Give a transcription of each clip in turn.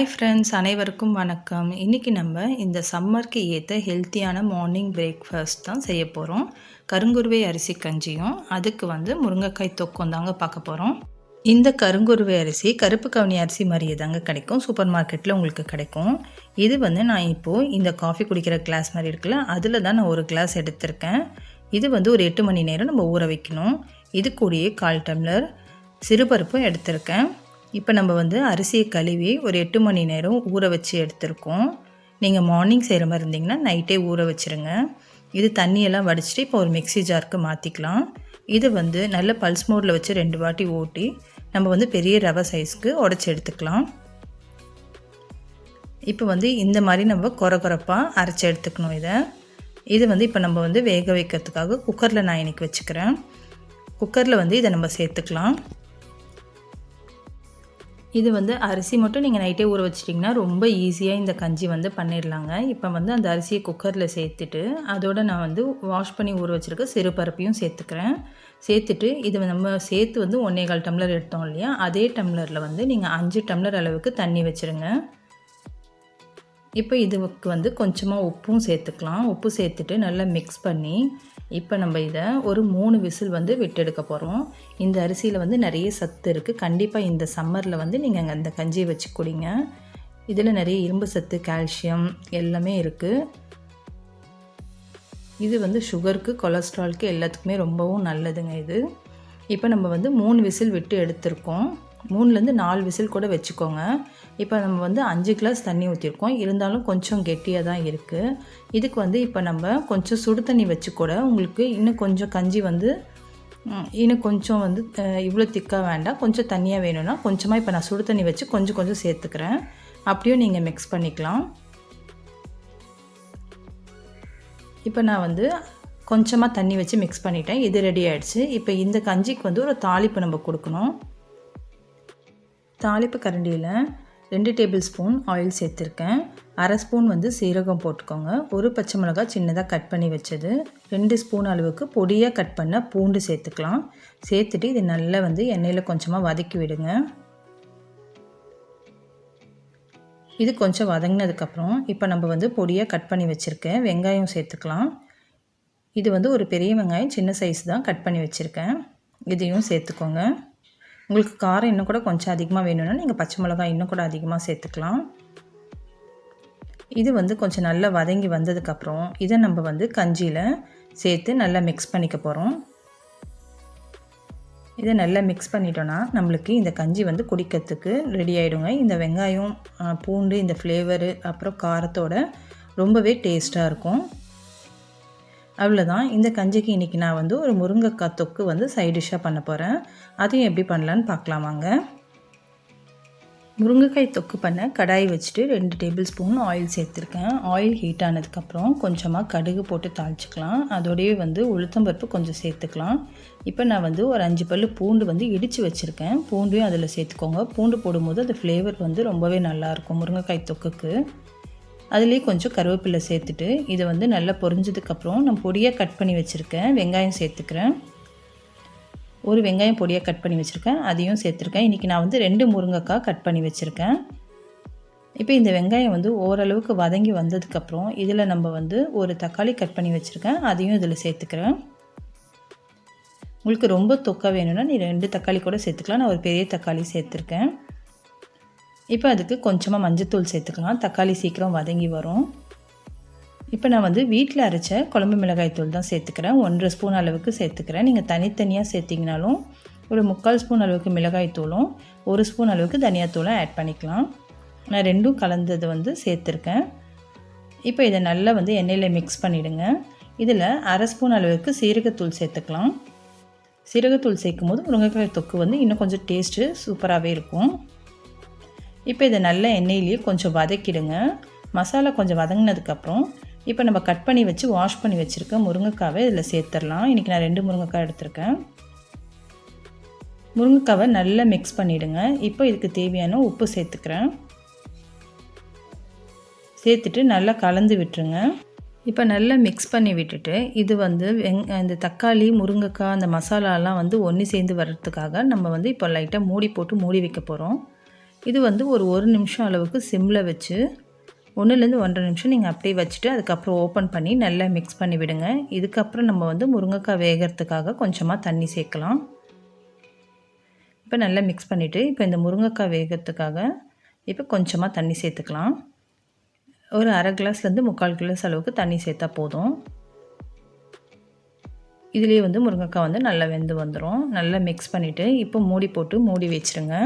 Hi friends அனைவருக்கும் வணக்கம். இன்றைக்கி நம்ம இந்த சம்மருக்கு ஏற்ற ஹெல்த்தியான மார்னிங் பிரேக்ஃபாஸ்ட் தான் செய்ய போகிறோம் கருங்குருவை அரிசி கஞ்சியும். அதுக்கு வந்து முருங்கைக்காய் தொக்கம் தாங்க பார்க்க போகிறோம் இந்த கருங்குருவை அரிசி கருப்பு கவனி அரிசி மாதிரியே தாங்க கிடைக்கும். சூப்பர் மார்க்கெட்டில் உங்களுக்கு கிடைக்கும். இது வந்து நான் இப்போது இந்த காஃபி குடிக்கிற கிளாஸ் மாதிரி இருக்குல்ல அதில் தான் நான் ஒரு கிளாஸ் எடுத்திருக்கேன். இது வந்து ஒரு எட்டு மணி நேரம் நம்ம ஊற வைக்கணும். இது கூடயே கால் டம்ளர் சிறுபருப்பும் எடுத்திருக்கேன். இப்போ நம்ம வந்து அரிசியை கழுவி ஒரு எட்டு மணி நேரம் ஊற வச்சு எடுத்திருக்கோம். நீங்கள் மார்னிங் செய்கிற மாதிரி இருந்தீங்கன்னா நைட்டே ஊற வச்சுருங்க. இது தண்ணியெல்லாம் வடிச்சிட்டு இப்போ ஒரு மிக்ஸி ஜாருக்கு மாற்றிக்கலாம் இது வந்து நல்ல பல்ஸ் மோடில் வச்சு ரெண்டு வாட்டி ஓட்டி நம்ம வந்து பெரிய ரவை சைஸ்க்கு உடச்சி எடுத்துக்கலாம். இப்போ வந்து இந்த மாதிரி நம்ம குறை குறைப்பாக அரைச்சி எடுத்துக்கணும் இதை. இது வந்து இப்போ நம்ம வந்து வேக வைக்கிறதுக்காக குக்கரில் நான் இன்றைக்கி வச்சுக்கிறேன். குக்கரில் வந்து இதை நம்ம சேர்த்துக்கலாம். இது வந்து அரிசி மட்டும் நீங்கள் நைட்டே ஊற வச்சிட்டிங்கன்னா ரொம்ப ஈஸியாக இந்த கஞ்சி வந்து பண்ணிடலாங்க இப்போ வந்து அந்த அரிசியை குக்கரில் சேர்த்துட்டு அதோடு நான் வந்து வாஷ் பண்ணி ஊற வச்சுருக்க சிறு பருப்பையும் சேர்த்துக்கிறேன். சேர்த்துட்டு இது நம்ம சேர்த்து வந்து ஒன்றே கால் டம்ளர் எடுத்தோம் இல்லையா? அதே டம்ளரில் வந்து நீங்கள் அஞ்சு டம்ளர் அளவுக்கு தண்ணி வச்சுருங்க. இப்போ இதுக்கு வந்து கொஞ்சமாக உப்பும் சேர்த்துக்கலாம். உப்பு சேர்த்துட்டு நல்லா மிக்ஸ் பண்ணி இப்போ நம்ம இதை ஒரு மூணு விசில் வந்து விட்டு எடுக்க போகிறோம் இந்த அரிசியில் வந்து நிறைய சத்து இருக்குது கண்டிப்பாக இந்த சம்மரில் வந்து நீங்கள் அந்த கஞ்சியை வச்சு குடிங்க. இதில் நிறைய இரும்பு சத்து கால்சியம் எல்லாமே இருக்குது இது வந்து சுகருக்கு கொலஸ்ட்ரால்க்கு எல்லாத்துக்குமே ரொம்பவும் நல்லதுங்க இது. இப்போ நம்ம வந்து மூணு விசில் விட்டு எடுத்திருக்கோம். மூணுலேருந்து நாலு விசில் கூட வச்சுக்கோங்க. இப்போ நம்ம வந்து அஞ்சு கிளாஸ் தண்ணி ஊற்றிருக்கோம் இருந்தாலும் கொஞ்சம் கெட்டியாக தான் இருக்குது இதுக்கு வந்து இப்போ நம்ம கொஞ்சம் சுடு தண்ணி வச்சு கூட உங்களுக்கு இன்னும் கொஞ்சம் கஞ்சி வந்து இன்னும் கொஞ்சம் வந்து இவ்வளோ திக்காக வேண்டாம். கொஞ்சம் தண்ணியாக வேணும்னா கொஞ்சமாக இப்போ நான் சுடு தண்ணி வச்சு கொஞ்சம் கொஞ்சம் சேர்த்துக்கிறேன். அப்படியும் நீங்கள் மிக்ஸ் பண்ணிக்கலாம். இப்போ நான் வந்து கொஞ்சமாக தண்ணி வச்சு மிக்ஸ் பண்ணிட்டேன். இது ரெடி ஆகிடுச்சு இப்போ இந்த கஞ்சிக்கு வந்து ஒரு தாளிப்பு நம்ம கொடுக்கணும். தாளிப்பு கரண்டியில் ரெண்டு டேபிள் ஸ்பூன் ஆயில் சேர்த்துருக்கேன். அரை ஸ்பூன் வந்து சீரகம் போட்டுக்கோங்க. ஒரு பச்சை மிளகாய் சின்னதாக கட் பண்ணி வச்சது. ரெண்டு ஸ்பூன் அளவுக்கு பொடியாக கட் பண்ண பூண்டு சேர்த்துக்கலாம். சேர்த்துட்டு இது நல்லா வந்து எண்ணெயில் கொஞ்சமாக வதக்கி விடுங்க. இது கொஞ்சம் வதங்கினதுக்கப்புறம் இப்போ நம்ம வந்து பொடியாக கட் பண்ணி வச்சுருக்கேன். வெங்காயம் சேர்த்துக்கலாம். இது வந்து ஒரு பெரிய வெங்காயம் சின்ன சைஸ் தான் கட் பண்ணி வச்சுருக்கேன். இதையும் சேர்த்துக்கோங்க. உங்களுக்கு காரம் இன்னும் கூட கொஞ்சம் அதிகமாக வேணும்னா நீங்கள் பச்சை மிளகாய் இன்னும் கூட அதிகமாக சேர்த்துக்கலாம். இது வந்து கொஞ்சம் நல்லா வதங்கி வந்ததுக்கப்புறம் இதை நம்ம வந்து கஞ்சியில் சேர்த்து நல்லா மிக்ஸ் பண்ணிக்க போகிறோம் இதை நல்லா மிக்ஸ் பண்ணிட்டோன்னா நம்மளுக்கு இந்த கஞ்சி வந்து குடிக்கிறதுக்கு ரெடி ஆகிடுங்க இந்த வெங்காயம் பூண்டு இந்த ஃப்ளேவரு அப்புறம் காரத்தோட ரொம்பவே டேஸ்ட்டாக இருக்கும். அவ்வளோதான் இந்த கஞ்சிக்கு இன்றைக்கி நான் வந்து ஒரு முருங்கைக்காய் தொக்கு வந்து சைட் டிஷ்ஷாக பண்ண போகிறேன் அதையும் எப்படி பண்ணலான்னு பார்க்கலாம் வாங்க. முருங்கைக்காய் தொக்கு பண்ண கடாய் வச்சுட்டு ரெண்டு டேபிள் ஸ்பூன் ஆயில் சேர்த்துருக்கேன். ஆயில் ஹீட் ஆனதுக்கப்புறம் கொஞ்சமாக கடுகு போட்டு தாளிச்சிக்கலாம். அதோடய வந்து உளுத்தம்பருப்பு கொஞ்சம் சேர்த்துக்கலாம். இப்போ நான் வந்து ஒரு அஞ்சு பல் பூண்டு வந்து இடித்து வச்சுருக்கேன். பூண்டையும் அதில் சேர்த்துக்கோங்க. பூண்டு போடும்போது அது ஃப்ளேவர் வந்து ரொம்பவே நல்லாயிருக்கும் முருங்கைக்காய் தொக்குக்கு. அதுலேயே கொஞ்சம் கருவேப்பிலை சேர்த்துட்டு இதை வந்து நல்லா பொரிஞ்சதுக்கப்புறம் நான் பொடியாக கட் பண்ணி வச்சுருக்கேன். வெங்காயம் சேர்த்துக்கிறேன். ஒரு வெங்காயம் பொடியாக கட் பண்ணி வச்சுருக்கேன். அதையும் சேர்த்துருக்கேன். இன்றைக்கி நான் வந்து ரெண்டு முருங்கைக்காய் கட் பண்ணி வச்சுருக்கேன். இப்போ இந்த வெங்காயம் வந்து ஓரளவுக்கு வதங்கி வந்ததுக்கப்புறம் இதில் நம்ம வந்து ஒரு தக்காளி கட் பண்ணி வச்சுருக்கேன். அதையும் இதில் சேர்த்துக்கிறேன். உங்களுக்கு ரொம்ப தொக்கா வேணும்னா நீ ரெண்டு தக்காளி கூட சேர்த்துக்கலாம். நான் ஒரு பெரிய தக்காளி சேர்த்துருக்கேன். இப்போ அதுக்கு கொஞ்சமாக மஞ்சத்தூள் சேர்த்துக்கலாம். தக்காளி சீக்கிரம் வதங்கி வரும். இப்போ நான் வந்து வீட்டில் அரைச்ச குழம்பு மிளகாய் தூள் தான் சேர்த்துக்கிறேன். ஒன்றரை ஸ்பூன் அளவுக்கு சேர்த்துக்கிறேன். நீங்கள் தனித்தனியாக சேர்த்திங்கனாலும் ஒரு முக்கால் ஸ்பூன் அளவுக்கு மிளகாய் தூளும் ஒரு ஸ்பூன் அளவுக்கு தனியாத்தூளும் ஆட் பண்ணிக்கலாம். நான் ரெண்டும் கலந்தது வந்து சேர்த்துருக்கேன். இப்போ இதை நல்லா வந்து எண்ணெயில் மிக்ஸ் பண்ணிவிடுங்க இதில் அரை ஸ்பூன் அளவுக்கு சீரகத்தூள் சேர்த்துக்கலாம். சீரகத்தூள் சேர்க்கும் போது முருங்கைக்காய் தொக்கு வந்து இன்னும் கொஞ்சம் டேஸ்ட்டு சூப்பராகவே இருக்கும். இப்போ இதை நல்ல எண்ணெயிலேயே கொஞ்சம் வதக்கிடுங்க. மசாலா கொஞ்சம் வதங்கினதுக்கப்புறம் இப்போ நம்ம கட் பண்ணி வச்சு வாஷ் பண்ணி வச்சுருக்க முருங்கைக்காவை இதில் சேர்த்துடலாம். இன்றைக்கி நான் ரெண்டு முருங்கைக்காய் எடுத்திருக்கேன். முருங்கைக்காவை நல்லா மிக்ஸ் பண்ணிவிடுங்க இப்போ இதுக்கு தேவையான உப்பு சேர்த்துக்கிறேன். சேர்த்துட்டு நல்லா கலந்து விட்டுருங்க. இப்போ நல்லா மிக்ஸ் பண்ணி விட்டுட்டு இது வந்து வெங் இந்த தக்காளி முருங்கைக்காய் அந்த மசாலாலாம் வந்து ஒன்று சேர்ந்து வர்றதுக்காக நம்ம வந்து இப்போ லைட்டாக மூடி போட்டு மூடி வைக்க போகிறோம் இது வந்து ஒரு ஒரு நிமிஷம் அளவுக்கு சிம்மில் வச்சு ஒன்றுலேருந்து ஒன்றரை நிமிஷம் நீங்கள் அப்படியே வச்சுட்டு அதுக்கப்புறம் ஓப்பன் பண்ணி நல்லா மிக்ஸ் பண்ணி விடுங்க. இதுக்கப்புறம் நம்ம வந்து முருங்கைக்காய் வேகிறதுக்காக கொஞ்சமாக தண்ணி சேர்க்கலாம். இப்போ நல்லா மிக்ஸ் பண்ணிவிட்டு இப்போ இந்த முருங்கைக்காய் வேகிறதுக்காக இப்போ கொஞ்சமாக தண்ணி சேர்த்துக்கலாம். ஒரு அரை கிளாஸ்லேருந்து முக்கால் கிளாஸ் அளவுக்கு தண்ணி சேர்த்தா போதும். இதுலேயே வந்து முருங்கைக்காய் வந்து நல்லா வெந்து வந்துடும் நல்லா மிக்ஸ் பண்ணிவிட்டு இப்போ மூடி போட்டு மூடி வச்சுருங்க.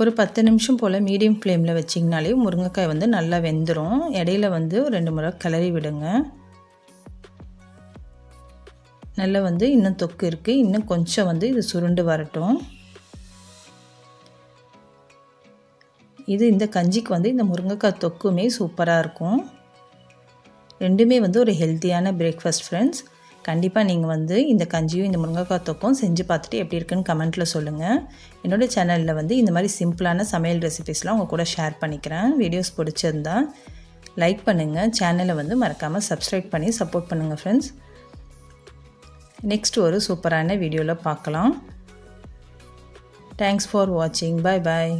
ஒரு பத்து நிமிஷம் போல் மீடியம் ஃப்ளேமில் வச்சிங்கனாலே முருங்கைக்காய் வந்து நல்லா வெந்துடும் இடையில வந்து ரெண்டு முறை கிளறி விடுங்க. நல்லா வந்து இன்னும் தொக்கு இருக்குது இன்னும் கொஞ்சம் வந்து இது சுருண்டு வரட்டும். இது இந்த கஞ்சிக்கு வந்து இந்த முருங்கைக்காய் தொக்குமே சூப்பராக இருக்கும். ரெண்டுமே வந்து ஒரு ஹெல்த்தியான பிரேக்ஃபாஸ்ட் ஃப்ரெண்ட்ஸ் கண்டிப்பாக நீங்கள் வந்து இந்த கஞ்சியும் இந்த முருங்கைக்காய் தொக்கும் செஞ்சு பார்த்துட்டு எப்படி இருக்குன்னு கமெண்ட்டில் சொல்லுங்கள் என்னோடய சேனலில் வந்து இந்த மாதிரி சிம்பிளான சமையல் ரெசிபிஸ்லாம் உங்கள் கூட ஷேர் பண்ணிக்கிறேன். வீடியோஸ் பிடிச்சிருந்தா லைக் பண்ணுங்கள் சேனலை வந்து மறக்காமல் சப்ஸ்கிரைப் பண்ணி சப்போர்ட் பண்ணுங்கள் ஃப்ரெண்ட்ஸ் நெக்ஸ்ட் ஒரு சூப்பரான வீடியோவில் பார்க்கலாம். தேங்க்ஸ் ஃபார் வாட்சிங் பாய் பாய்